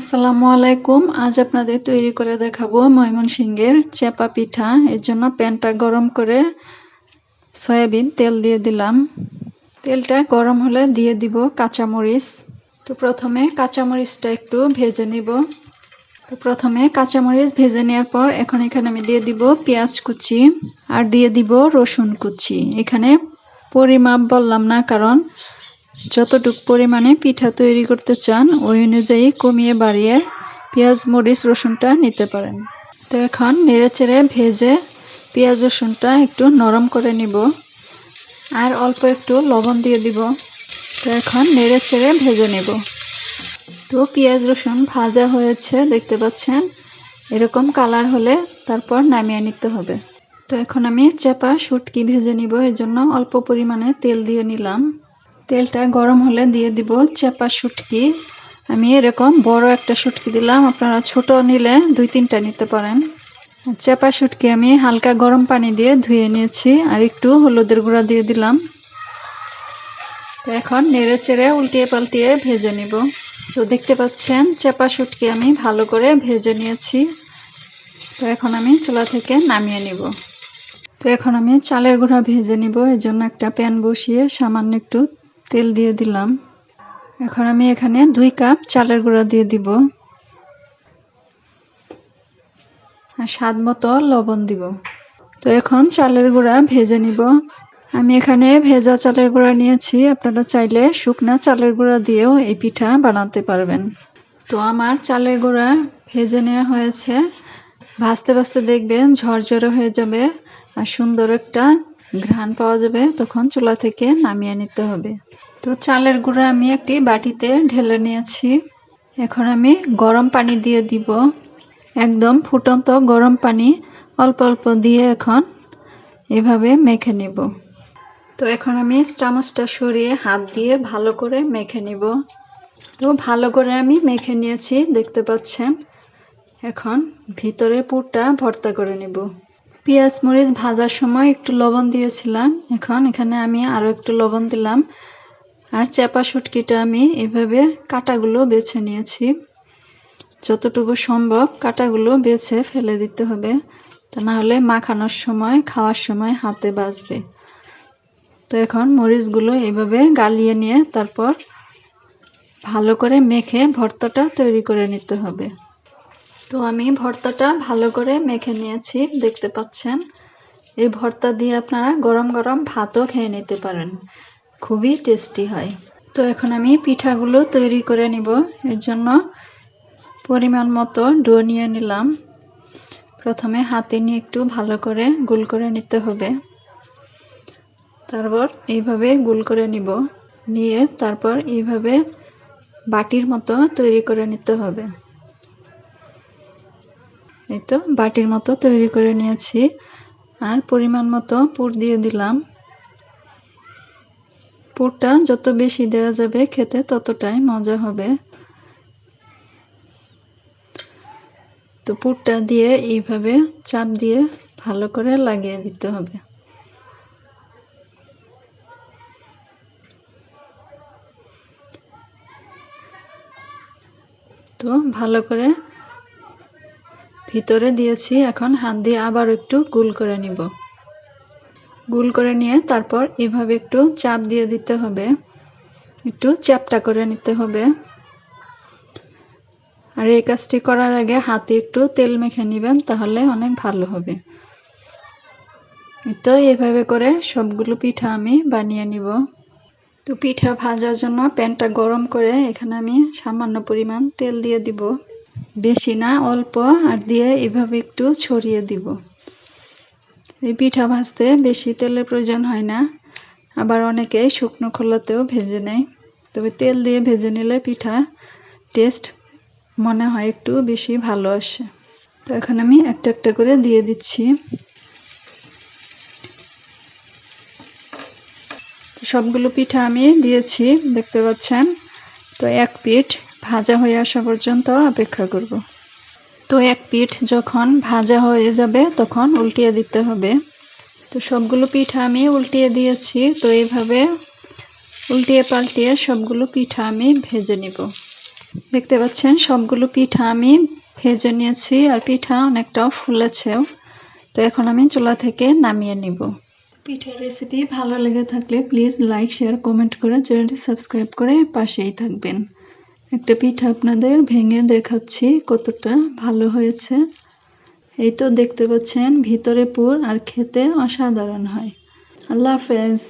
আসসালামু আলাইকুম। আজ আপনাদের তৈরি করে দেখাবো ময়মনসিংহের চেপা পিঠা। এর জন্য প্যানটা গরম করে সয়াবিন তেল দিয়ে দিলাম। তেলটা গরম হলে দিয়ে দিব কাঁচামরিচ। তো প্রথমে কাঁচামরিচটা একটু ভেজে নিব। তো প্রথমে কাঁচামরিচ ভেজে নেওয়ার পর এখন এখানে আমি দিয়ে দিব পেঁয়াজ কুচি আর দিয়ে দিব রসুন কুচি। এখানে পরিমাপ বললাম না, কারণ যতটুক পরিমাণে পিঠা তৈরি করতে চান, ওই অনুযায়ী কমিয়ে বাড়িয়ে পেঁয়াজ, মরিচ, রসুনটা নিতে পারেন। তো এখন নেড়ে চেড়ে ভেজে পেঁয়াজ, রসুনটা একটু নরম করে নিব। আর অল্প একটু লবণ দিয়ে দিব। তো এখন নেড়ে চেড়ে ভেজে নেব। তো পেঁয়াজ, রসুন ভাজা হয়েছে, দেখতে পাচ্ছেন? এরকম কালার হলে তারপর নামিয়ে নিতে হবে। তো এখন আমি চাপা শুটকি ভেজে নিব। এর জন্য অল্প পরিমাণে তেল দিয়ে নিলাম। তেলটা গরম হলে দিয়ে দিব চেপা শুটকি। আমি এরকম বড় একটা শুটকি দিলাম, আপনারা ছোট নিলে দুই তিনটা নিতে পারেন। চেপা শুটকি আমি হালকা গরম পানি দিয়ে ধুয়ে নিয়েছি আর একটু হলুদের গুঁড়া দিয়ে দিলাম। তো এখন নেড়ে চেড়ে উল্টিয়ে পাল্টিয়ে ভেজে নিব। তো দেখতে পাচ্ছেন, চেপা শুটকি আমি ভালো করে ভেজে নিয়েছি। তো এখন আমি চুলা থেকে নামিয়ে নিব। তো এখন আমি চালের গুঁড়া ভেজে নিব এই জন্য একটা প্যান বসিয়ে সামান্য একটু তেল দিয়ে দিলাম। এখন আমি এখানে দুই কাপ চালের গুঁড়া দিয়ে দিব। আর স্বাদ মতো লবণ দিব। তো এখন চালের গুঁড়া ভেজে নিব। আমি এখানে ভেজা চালের গুঁড়া নিয়েছি। আপনারা চাইলে শুকনা চালের গুঁড়া দিয়েও এই পিঠা বানাতে পারবেন। তো আমার চালের গুঁড়া ভেজে নেওয়া হয়েছে। ভাজতে ভাজতে দেখবেন ঝরঝরে হয়ে যাবে আর সুন্দর একটা ঘ্রাণ পাওয়া যাবে, তখন চুলা থেকে নামিয়ে নিতে হবে। তো চালের গুঁড়া আমি একটি বাটিতে ঢেলে নিয়েছি। এখন আমি গরম পানি দিয়ে দিব। একদম ফুটন্ত গরম পানি অল্প অল্প দিয়ে এখন এভাবে মেখে নিব। তো এখন আমি চামচটা সরিয়ে হাত দিয়ে ভালো করে মেখে নিব। তো ভালো করে আমি মেখে নিয়েছি, দেখতে পাচ্ছেন? এখন ভিতরে পুরটা ভর্তা করে নিব। পেঁয়াজ মরিচ ভাজার সময় একটু লবণ দিয়েছিলাম। এখন এখানে আমি আরও একটু লবণ দিলাম। আর চেপা শুটকিটা আমি এভাবে কাটাগুলো বেছে নিয়েছি। যতটুকু সম্ভব কাটাগুলো বেছে ফেলে দিতে হবে। তা না হলে মাখানোর সময়, খাওয়ার সময় হাতে বাজবে। তো এখন মরিচগুলো এভাবে গালিয়ে নিয়ে তারপর ভালো করে মেখে ভর্তাটা তৈরি করে নিতে হবে। তো আমি ভর্তাটা ভালো করে মেখে নিয়েছি, দেখতে পাচ্ছেন। এই ভর্তা দিয়ে আপনারা গরম গরম ভাতও খেয়ে নিতে পারেন, খুবই টেস্টি হয়। তো এখন আমি পিঠাগুলো তৈরি করে নিব, এর জন্য পরিমাণ মতো ডো নিয়ে নিলাম। প্রথমে হাতে নিয়ে একটু ভালো করে গোল করে নিতে হবে। তারপর এইভাবে গোল করে নিব, নিয়ে তারপর এইভাবে বাটির মতো তৈরি করে নিতে হবে। এই তো বাটির মতো তৈরি করে নিয়েছি। আর পরিমাণ মতো পুর দিয়ে দিলাম। পুরটা যত বেশি দেওয়া যাবে খেতে ততটাই মজা হবে। তো পুরটা দিয়ে এইভাবে চাপ দিয়ে ভালো করে লাগিয়ে দিতে হবে। তো ভালো করে ভিতরে দিয়েছি, এখন হাত দিয়ে আবার একটু গুল করে নিব। গুল করে নিয়ে তারপর এভাবে একটু চাপ দিয়ে দিতে হবে। একটু চ্যাপটা করে নিতে হবে। আর এই কাজটি করার আগে হাতে একটু তেল মেখে নেবেন, তাহলে অনেক ভালো হবে। তো এইভাবে করে সবগুলো পিঠা আমি বানিয়ে নিব। তো পিঠা ভাজার জন্য প্যানটা গরম করে এখানে আমি সামান্য পরিমাণ তেল দিয়ে দিব। বেশি না, অল্প, আর দিয়ে এভাবে একটু ছড়িয়ে দিব। এই পিঠা ভাজতে বেশি তেলের প্রয়োজন হয় না। আবার অনেকে শুকনো খোলাতেও ভেজে নেয়। তবে তেল দিয়ে ভেজে নিলে পিঠা টেস্ট মনে হয় একটু বেশি ভালো আসে। তো এখন আমি একটা একটা করে দিয়ে দিচ্ছি। সবগুলো পিঠা আমি দিয়েছি, দেখতে পাচ্ছেন? তো এক পিঠ ভাজা হয়ে আসা পর্যন্ত অপেক্ষা করব। তো এক পিঠ যখন ভাজা হয়ে যাবে, তখন উল্টিয়ে দিতে হবে। তো সবগুলো পিঠা আমি উল্টিয়ে দিয়েছি, তো এইভাবে উল্টিয়ে পাল্টিয়ে সবগুলো পিঠা আমি ভেজে নিব। দেখতে পাচ্ছেন, সবগুলো পিঠা আমি ভেজে নিয়েছি আর পিঠা অনেকটাও ফুলেছেও। তো এখন আমি চুলা থেকে নামিয়ে নিব। পিঠার রেসিপি ভালো লেগে থাকলে প্লিজ লাইক শেয়ার কমেন্ট করে চ্যানেলটি সাবস্ক্রাইব করে পাশেই থাকবেন। একটা পিঠা আপনাদের ভেঙে দেখাচ্ছি কতটা ভালো হয়েছে। এই তো দেখতে পাচ্ছেন, ভিতরে পুর আর খেতে অসাধারণ হয়। আল্লাহ হাফেজ।